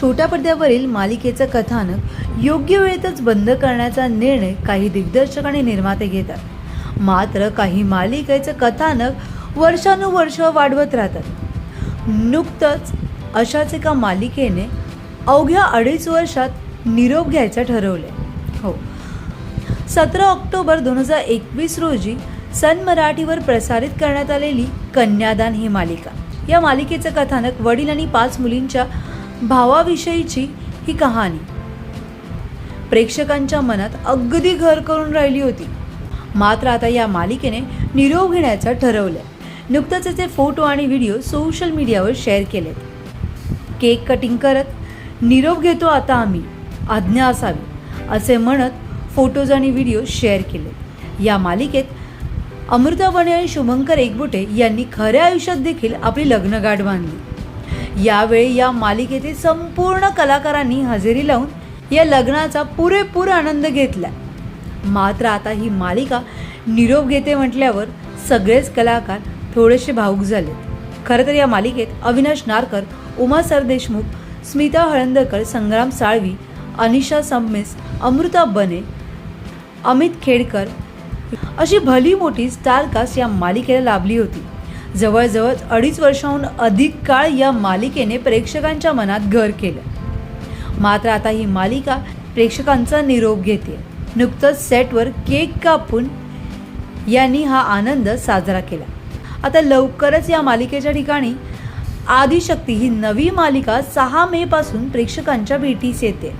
छोट्या पडद्यावरील मालिकेचं कथानक योग्य वेळेतच बंद करण्याचा निर्णय काही दिग्दर्शक आणि निर्माते घेतात. मात्र काही मालिकेचं कथानक वर्षानुवर्ष वाढवत राहतात. नुकतंच अशाच एका मालिकेने अवघ्या अडीच वर्षात निरोप घ्यायचं ठरवले हो. सतरा ऑक्टोबर दोन हजार एकवीस रोजी सन मराठीवर प्रसारित करण्यात आलेली कन्यादान ही मालिका. या मालिकेचं कथानक वडील आणि पाच मुलींच्या भावाविषयीची ही कहाणी. प्रेक्षकांच्या मनात अगदी घर करून राहिली होती. मात्र आता या मालिकेने निरोप घेण्याचं ठरवलं नुकतंच याचे फोटो आणि व्हिडिओ सोशल मीडियावर शेअर केलेत. केक कटिंग करत निरोप घेतो आता आम्ही आज्ञा असावी असे म्हणत फोटोज आणि व्हिडिओ शेअर केले या मालिकेत अमृता बने आणि शुभंकर एकबुटे यांनी खऱ्या आयुष्यात देखील आपली लग्नगाठ बांधली. यावेळी या मालिकेतील संपूर्ण कलाकारांनी हजेरी लावून या लग्नाचा पुरेपूर आनंद घेतला. मात्र आता ही मालिका निरोप घेते म्हटल्यावर सगळेच कलाकार थोडेसे भावूक झाले. खरं तर या मालिकेत अविनाश नारकर उमा सरदेशमुख स्मिता हळंदकर संग्राम साळवी अनिशा सम्मेस अमृता बने अमित खेडकर अशी भली मोठी स्टारकास्ट या मालिकेला लाभली होती. जवळजवळ अडीच वर्षाहून अधिक काळ या मालिकेने प्रेक्षकांच्या मनात घर केलं. मात्र आता ही मालिका प्रेक्षकांचा निरोप घेते. नुकतंच सेटवर केक कापून यांनी हा आनंद साजरा केला. आता लवकरच या मालिकेच्या ठिकाणी आदिशक्ती ही नवी मालिका सहा मे पासून प्रेक्षकांच्या भेटीस येते.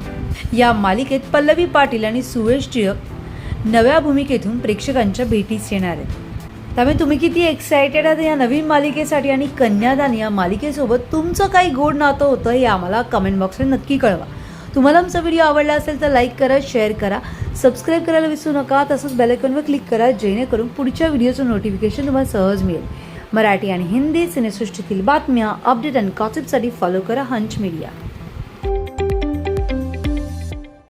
या मालिकेत पल्लवी पाटील आणि सुरेश टिळक नव्या भूमिकेतून प्रेक्षकांच्या भेटीस येणार आहेत. त्यामुळे तुम्ही किती एक्सायटेड आहात या नवीन मालिकेसाठी आणि कन्यादान या मालिकेसोबत तुमचं काही गोड नातं होतं हे आम्हाला कमेंट बॉक्समध्ये नक्की कळवा. तुम्हाला आमचा व्हिडिओ आवडला असेल तर लाईक करा शेअर करा सबस्क्राईब करायला विसरू नका तसंच बेलायकॉनवर क्लिक करा जेणेकरून पुढच्या व्हिडिओचं नोटिफिकेशन तुम्हाला सहज मिळेल. मराठी आणि हिंदी सिनेसृष्टीतील बातम्या अपडेट आणि कॉसिपसाठी फॉलो करा हंच मीडिया